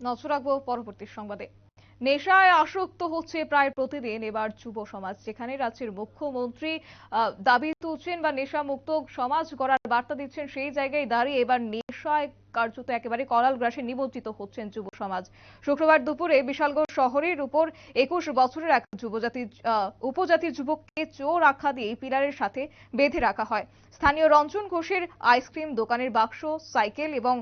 নজর রাখব পরবর্তী সংবাদে। নেশায় আসক্ত হচ্ছে প্রায় প্রতিদিন এবার যুব সমাজ যেখানে রাজ্যের মুখ্যমন্ত্রী দাবি তুলছেন বা নেশা মুক্ত সমাজ গড়ার বার্তা দিচ্ছেন সেই জায়গায় দাঁড়িয়ে এবার নেশায় কার্যত একেবারে করাল গ্রাসে নিমজ্জিত হচ্ছেন যুব সমাজ। শুক্রবার দুপুরে বিশালগড় শহরের উপর একুশ বছরের এক যুবজাতির আহ, উপজাতির যুবককে চোর আখ্যা দিয়ে পিলারের সাথে বেঁধে রাখা হয়। স্থানীয় রঞ্জন ঘোষের আইসক্রিম দোকানের বাক্স সাইকেল এবং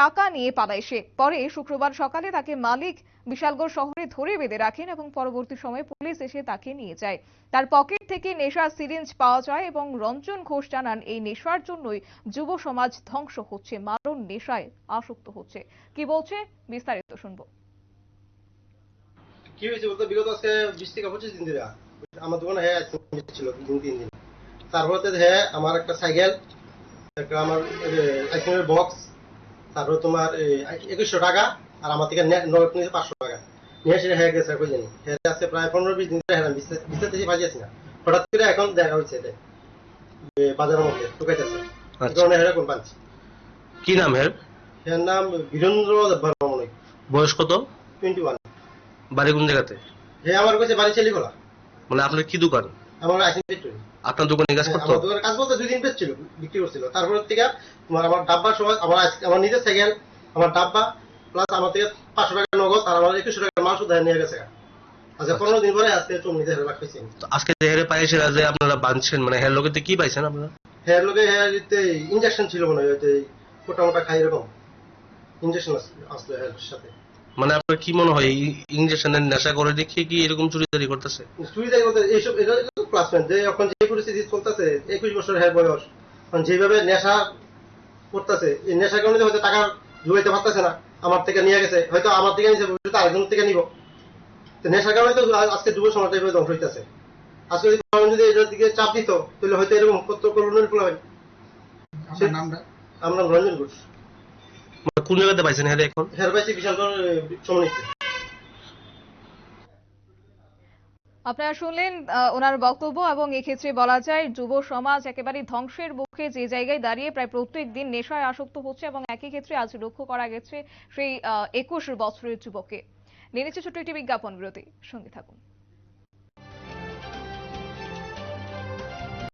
টাকা নিয়ে পালায় সে। পরে শুক্রবার সকালে তাকে মালিক বিশালগড় শহরে ধরে বেঁধে রাখেন এবং পরবর্তী সময়ে পুলিশ এসে তাকে নিয়ে যায়। তার পকেট থেকে নেশার সিরিঞ্জ পাওয়া যায় এবং রঞ্জন ঘোষ জানান, এই নেশার জন্যই যুব সমাজ ধ্বংস হচ্ছে, মারণ নেশায় আসক্ত হচ্ছে। কি বলছে? বিস্তারিত শুনব। কি হয়েছে বলতে? বিগত আজকে বিশ থেকে পঁচিশ দিন ধরে আমার দোকানে হ্যাঁ ছিল দুদিন তিন দিন। তারপরে হ্যাঁ আমার একটা সাইকেল, একটা আমার বক্স তারপরে তোমার একুশশো টাকা আর আমার থেকে নগদ নিয়েছে পাঁচশো টাকা। নিয়ে সেটা হ্যাঁ গেছে কই জানি হ্যাঁ আজকে প্রায় পনেরো বিশ দিন ধরে হ্যাঁ বিস্তার থেকে বাজি আছি না। হঠাৎ করে এখন দেখা হচ্ছে এটা বাজারের মধ্যে ঢুকাইতেছে। কারণে হ্যাঁ কোন পাচ্ছি কি নাম এর এর নাম বীরেন্দ্র বর্মা মনে বয়স কত? Twenty one. বাড়ি কোন জায়গাতে? হ্যাঁ আমার কাছে বাড়ি ছেলে খোলা মানে আপনার কি দোকান? আমার আপনার দোকানে কাজ হ্যাঁ, করতো? আমার দোকানে কাজ বলতে দুই দিন বেচছিল বিক্রি করছিল। তারপর থেকে তোমার আমার ডাব্বা সময় আমার আমার নিজের সাইকেল আমার ডাব্বা প্লাস আমার থেকে পাঁচশো টাকা নগদ আর আমার একুশশো টাকা মাল শুধু নিয়ে গেছে। আচ্ছা পনেরো দিন পরে আজকে রাখতেছি আজকে যে হেরে পাইছে যে আপনারা বাঁধছেন মানে হের লোকেতে কি পাইছেন আপনারা? হেয়ার লোকে হেয়ার ইঞ্জেকশন ছিল মনে হয় ওই মোটা মোটা খাই এরকম ইঞ্জেকশন আসলো হেয়ার সাথে। মানে আপনার কি মনে হয় ইঞ্জেকশনের নেশা করে দেখিয়ে কি এরকম চুরিদারি করতেছে? সুবিধা বলতে এইসব এটা ক্লাসমেট যে এখন যে পরিস্থিতি চলতেছে একুশ বছর হ্যাঁ বয়স এখন যেভাবে নেশা করতেছে এই নেশার কারণে হয়তো টাকা জুয়াইতে পারতেছে না আমার থেকে নিয়ে গেছে হয়তো আমার থেকে নিয়েছে ভবিষ্যতে আরেকজন থেকে নিব। তো নেশার কারণে তো আজকে যুব সমাজ এভাবে ধ্বংস হইতেছে। আজকে যদি গভর্নমেন্ট যদি এটার দিকে চাপ দিত তাহলে হয়তো এরকম কত করুণের ফল হয়। আপনার নামটা? আমরা রঞ্জন ঘোষ। কোন জায়গাতে পাইছেন হেরে এখন? হের পাইছি বিশালগড় সমনিতে আপনারা শুনলেন ওনার বক্তব্য এবং এক্ষেত্রে বলা যায় যুব সমাজ একেবারে ধ্বংসের মুখে যে জায়গায় দাঁড়িয়ে প্রায় প্রত্যেক দিন নেশায় আসক্ত হচ্ছে এবং একই ক্ষেত্রে আজ লক্ষ্য করা গেছে সেই একুশ বছরের যুবককে। নিয়ে নিচ্ছে ছোট্ট একটি বিজ্ঞাপন বিরতি। সঙ্গে থাকুন।